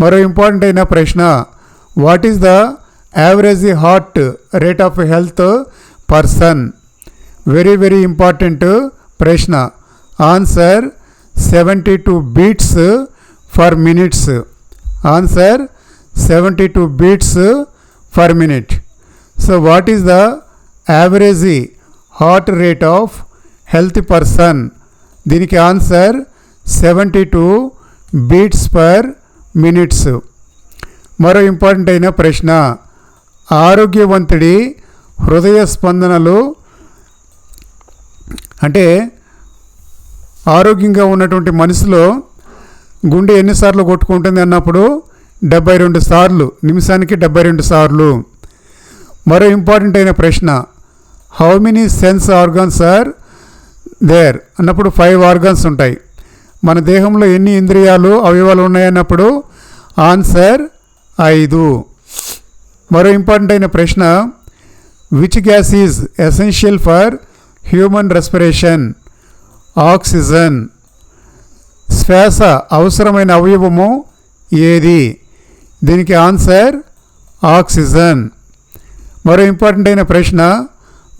మరో ఇంపార్టెంట్ అయిన ప్రశ్న what is the average heart rate of health person very very important ప్రశ్న. Answer seventy two beats for minutes answer seventy two beats for minute so what is the average heart rate of health person దీనికి answer seventy two beats per minutes. మరో important అయిన ప్రశ్న ఆరోగ్యవంతుడి హృదయ స్పందనలు అంటే ఆరోగ్యంగా ఉన్నటువంటి మనిషిలో గుండె ఎన్నిసార్లు కొట్టుకుంటుంది అన్నప్పుడు డెబ్బై రెండు సార్లు నిమిషానికి డెబ్బై రెండు సార్లు. మరో ఇంపార్టెంట్ అయిన ప్రశ్న how many sense organs are there? అన్నప్పుడు ఫైవ్ ఆర్గాన్స్ ఉంటాయి. మన దేహంలో ఎన్ని ఇంద్రియాలు అవయవాలు ఉన్నాయన్నప్పుడు? ఆన్సర్ ఐదు. మరో ఇంపార్టెంట్ అయిన ప్రశ్న which gas is essential for human respiration oxygen. శ్వాస అవసరమైన అవయవము ఏది? దీనికి ఆన్సర్ ఆక్సిజన్. మరో ఇంపార్టెంట్ అయిన ప్రశ్న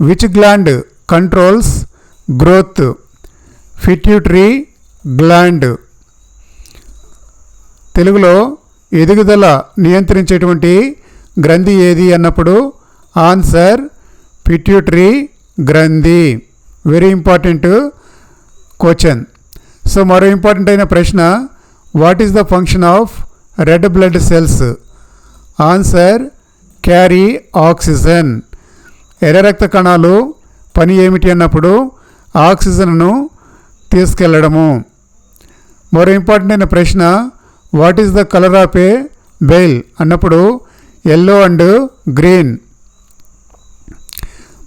which gland controls growth pituitary gland తెలుగులో ఎదుగుదల నియంత్రించేటువంటి గ్రంథి ఏది అన్నప్పుడు ఆన్సర్ పిట్యూటరీ గ్రంథి. వెరీ ఇంపార్టెంట్ క్వశ్చన్ సో మరో ఇంపార్టెంట్ అయిన ప్రశ్న what is the function of red blood cells answer carry oxygen ఎర్ర రక్త కణాలు పని ఏమిటి అన్నప్పుడు ఆక్సిజన్ను తీసుకెళ్ళడము మరో ఇంపార్టెంట్ అయిన ప్రశ్న what is the colour of a bile అన్నప్పుడు ఎల్లో అండ్ గ్రీన్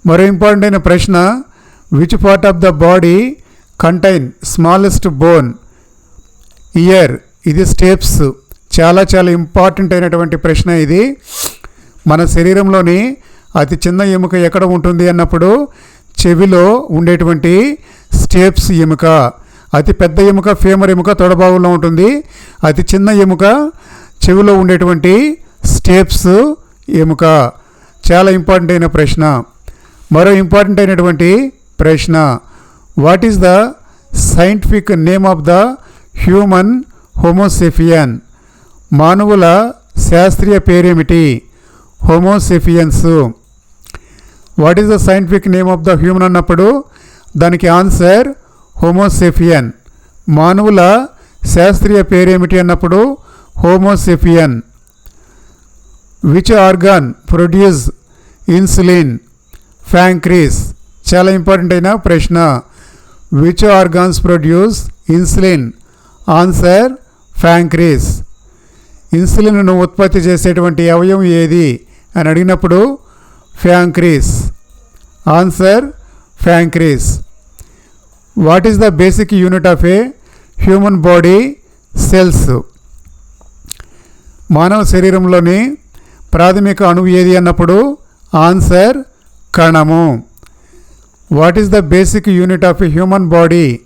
మరో ఇంపార్టెంట్ అయిన ప్రశ్న which part of the body contain smallest bone ear ఇది స్టెప్స్ చాలా చాలా ఇంపార్టెంట్ అయినటువంటి ప్రశ్న ఇది. మన శరీరంలోని అతి చిన్న ఎముక ఎక్కడ ఉంటుంది అన్నప్పుడు చెవిలో ఉండేటువంటి స్టెప్స్ ఎముక. అతి పెద్ద ఎముక ఫేమర్ ఎముక తొడభాగంలో ఉంటుంది. అతి చిన్న ఎముక చెవిలో ఉండేటువంటి స్టేప్స్ ఎముక. చాలా ఇంపార్టెంట్ అయిన ప్రశ్న. మరో ఇంపార్టెంట్ అయినటువంటి ప్రశ్న. What is the scientific name of the human homo sapien మానవుల శాస్త్రీయ పేరేమిటి? Homo sapiens what is the scientific name of the human అన్నప్పుడు దానికి ఆన్సర్ హోమోసెఫియన్. మానవుల శాస్త్రీయ పేరేమిటి అన్నప్పుడు homo sapien. Which organ produce insulin. Pancreas చాలా ఇంపార్టెంట్ అయిన ప్రశ్న. Which organs produce insulin. Answer pancreas ఇన్సులిన్ను ఉత్పత్తి చేసేటువంటి అవయవం ఏది? అని అడిగినప్పుడు pancreas answer pancreas what is the basic unit of a human body cells మానవ శరీరంలోని ప్రాథమిక అణువు ఏది అన్నప్పుడు answer కణము. What is the basic unit of human body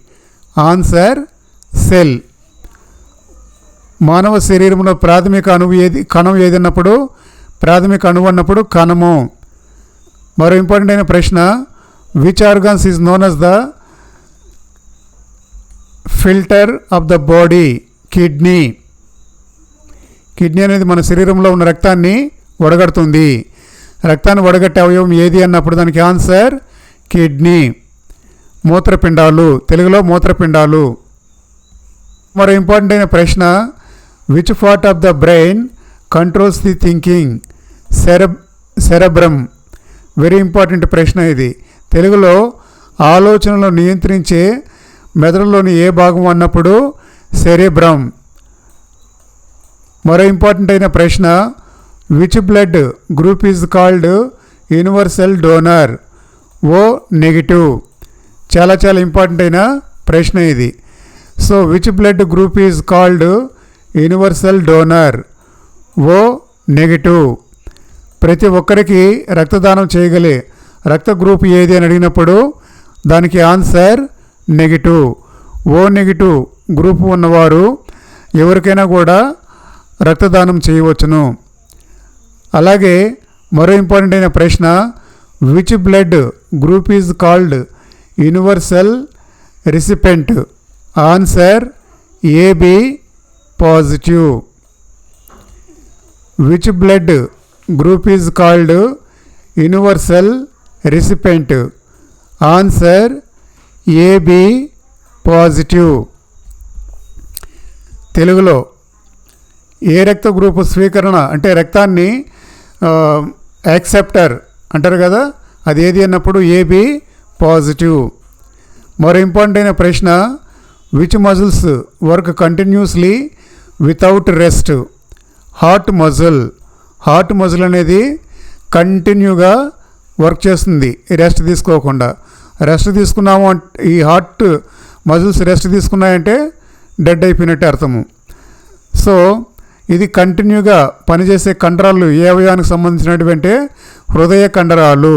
answer cell. మానవ శరీరంలో ప్రాథమిక అణువు ఏది కణం ఏది అన్నప్పుడు ప్రాథమిక అణువు అన్నప్పుడు కణము. మరో ఇంపార్టెంట్ అయిన ప్రశ్న which organs is known as the filter of the body kidney. Kidney అనేది మన శరీరంలో ఉన్న రక్తాన్ని వడగడుతుంది. రక్తాన్ని వడగట్టే అవయవం ఏది అన్నప్పుడు దానికి ఆన్సర్ కిడ్నీ. మూత్రపిండాలు. తెలుగులో మూత్రపిండాలు. మరో ఇంపార్టెంట్ అయిన ప్రశ్న which part of the brain controls the thinking సెరబ్ cerebrum very important ప్రశ్న ఇది. తెలుగులో ఆలోచనలు నియంత్రించే మెదడులోని ఏ భాగం అన్నప్పుడు సెరేబ్రమ్. మరో ఇంపార్టెంట్ అయిన ప్రశ్న which blood group is called universal donor O negative. చాలా చాలా ఇంపార్టెంట్ అయిన ప్రశ్న ఇది. So which blood group is called universal donor O negative. ప్రతి ఒక్కరికి రక్తదానం చేయగలే. రక్త గ్రూప్ ఏది అని అడిగినప్పుడు దానికి answer negative. O negative group ఉన్నవారు ఎవరికైనా కూడా రక్తదానం చేయవచ్చును. అలాగే మరో ఇంపార్టెంట్ అయిన ప్రశ్న which blood group is called universal recipient answer AB positive which blood group is called universal recipient answer AB positive తెలుగులో ఏ రక్త గ్రూపు స్వీకరణ అంటే రక్తాన్ని యాక్సెప్టర్ అంటారు కదా అది ఏది అన్నప్పుడు ఏబి పాజిటివ్ మరో ఇంపార్టెంట్ అయిన ప్రశ్న which muscles work continuously without rest heart muscle heart muscle అనేది కంటిన్యూగా వర్క్ చేస్తుంది రెస్ట్ తీసుకోకుండా. రెస్ట్ తీసుకున్నాము అంటే ఈ హార్ట్ మజిల్స్ రెస్ట్ తీసుకున్నాయంటే డెడ్ అయిపోయినట్టే అర్థము. సో ఇది కంటిన్యూగా పనిచేసే కండరాలు ఏ అవయవానికి సంబంధించినటువంటి హృదయ కండరాలు.